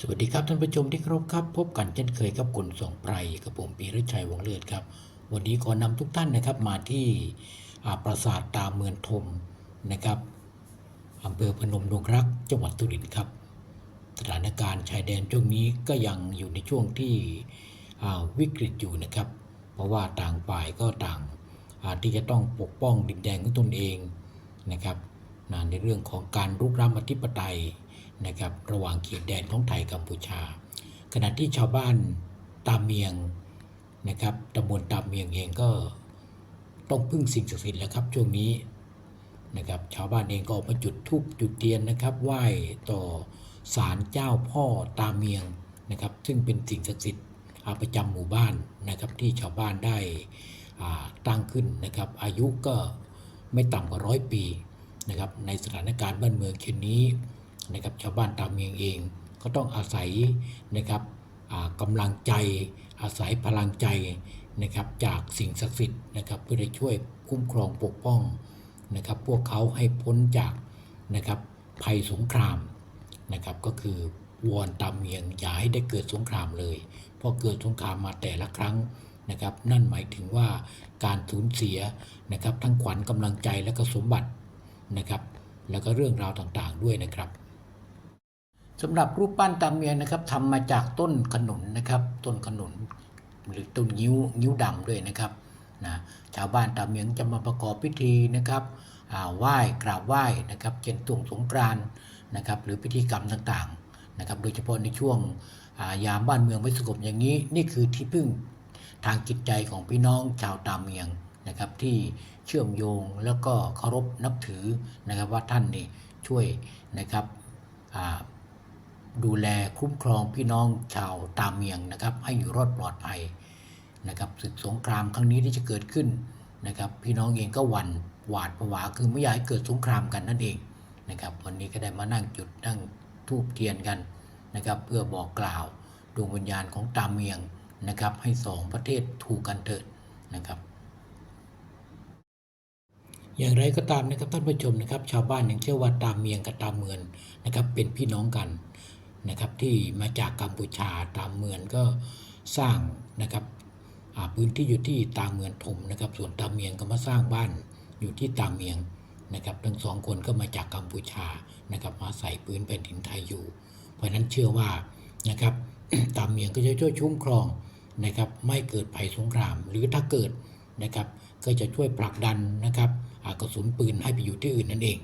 สวัสดีครับท่านผู้ชมที่เคารพครับ พบกันเช่นเคยกับคุณสองไพรกับผมปีรชัยวงเลือดครับ วันนี้ขอนำทุกท่านนะครับมาที่ปราสาทตาเมืองทมนะครับอำเภอพนมดงรักจังหวัดสุรินทร์ครับ สถานการณ์ชายแดนช่วงนี้ก็ยังอยู่ในช่วงที่วิกฤตอยู่นะครับ เพราะว่าต่างฝ่ายก็ต่างาที่จะต้องปกป้องดินแดนของตนเองนะครับในเรื่องของการรุกรานอธิปไตย นะครับระหว่างเขตแดนของไทยกัมพูชา ขณะที่ชาวบ้านตามเมียงนะครับตำบลตามเมียงเองก็ต้องพึ่งสิ่งศักดิ์สิทธิ์แล้วครับช่วงนี้นะครับชาวบ้านเองก็ออกมาจุดธูปจุดเทียนนะครับไหว้ต่อศาลเจ้าพ่อตามเมียงนะครับซึ่งเป็นสิ่งศักดิ์สิทธิ์อาประจำหมู่บ้านนะครับที่ชาวบ้านได้ตั้งขึ้นนะครับอายุก็ไม่ต่ำกว่าร้อยปีนะครับในสถานการณ์บ้านเมืองเช่นนี้ นะครับชาวบ้านตามเมียงเอง ก็ต้องอาศัยนะครับกำลังใจอาศัยพลังใจนะครับจากสิ่งศักดิ์สิทธิ์นะครับเพื่อจะช่วยคุ้มครองปกป้องนะครับ พวกเขาให้พ้นจากนะครับภัยสงครามนะครับก็คือวอนตามเมียงอย่าให้ได้เกิดสงครามเลย เพราะเกิดสงครามมาแต่ละครั้งนะครับ นั่นหมายถึงว่าการสูญเสียนะครับทั้งขวัญกำลังใจและก็สมบัตินะครับ แล้วก็เรื่องราวต่างๆด้วยนะครับ สำหรับรูปปั้นตามเมียนนะครับทำมาจากต้นขนุนนะครับ ต้นขนุนหรือต้นงิ้วงิ้วดำด้วยนะครับนะชาวบ้านตามเมียงจะมาประกอบพิธีนะครับไหว้กราบไหว้นะครับเช่นตวงสงกรานนะครับ หรือพิธีกรรมต่างๆนะครับ โดยเฉพาะในช่วงายามบ้านเมืองไม่สงบอย่างนี้ นี่คือที่พึ่งทางจิตใจของพี่น้องชาวตามเมียงนะครับ ที่เชื่อมโยงแล้วก็เคารพนับถือนะครับว่าท่านนี่ช่วยนะครับ ดูแลคุ้มครองพี่น้องชาวตามเมียงนะครับ ให้อยู่รอดปลอดภัยนะครับศึกสงครามครั้งนี้ที่จะเกิดขึ้นนะครับ พี่น้องเองก็หวั่นหวาดผวาคือไม่อยากให้เกิดสงครามกันนั่นเองนะครับ วันนี้ก็ได้มานั่งจุดนั่งทูบเทียนกันนะครับ เพื่อบอกกล่าวดวงวิญญาณของตามเมียงนะครับ ให้สองประเทศถูกกันเถิดนะครับ อย่างไรก็ตามนะครับท่านผู้ชมนะครับ ชาวบ้านยังเชื่อว่าตามเมียงกับตามเมือนนะครับ เป็นพี่น้องกัน นะครับที่มาจากกัมพูชาตามเมือนก็สร้างนะครับพื้นที่อยู่ที่ตามเมือนถมนะครับ ส่วนตามเมียงก็มาสร้างบ้านอยู่ที่ตามเมียงนะครับทั้งสองคนก็มาจากกัมพูชานะครับมาใส่พื้นแผ่นดินไทยอยู่ เพราะฉะนั้นเชื่อว่านะครับตามเมียงก็จะช่วยชุ่มครองนะครับไม่เกิดภัยสงคราม หรือถ้าเกิดนะครับก็จะช่วยผลักดันนะครับอากระสุนปืนให้ไปอยู่ที่อื่นนั่นเอง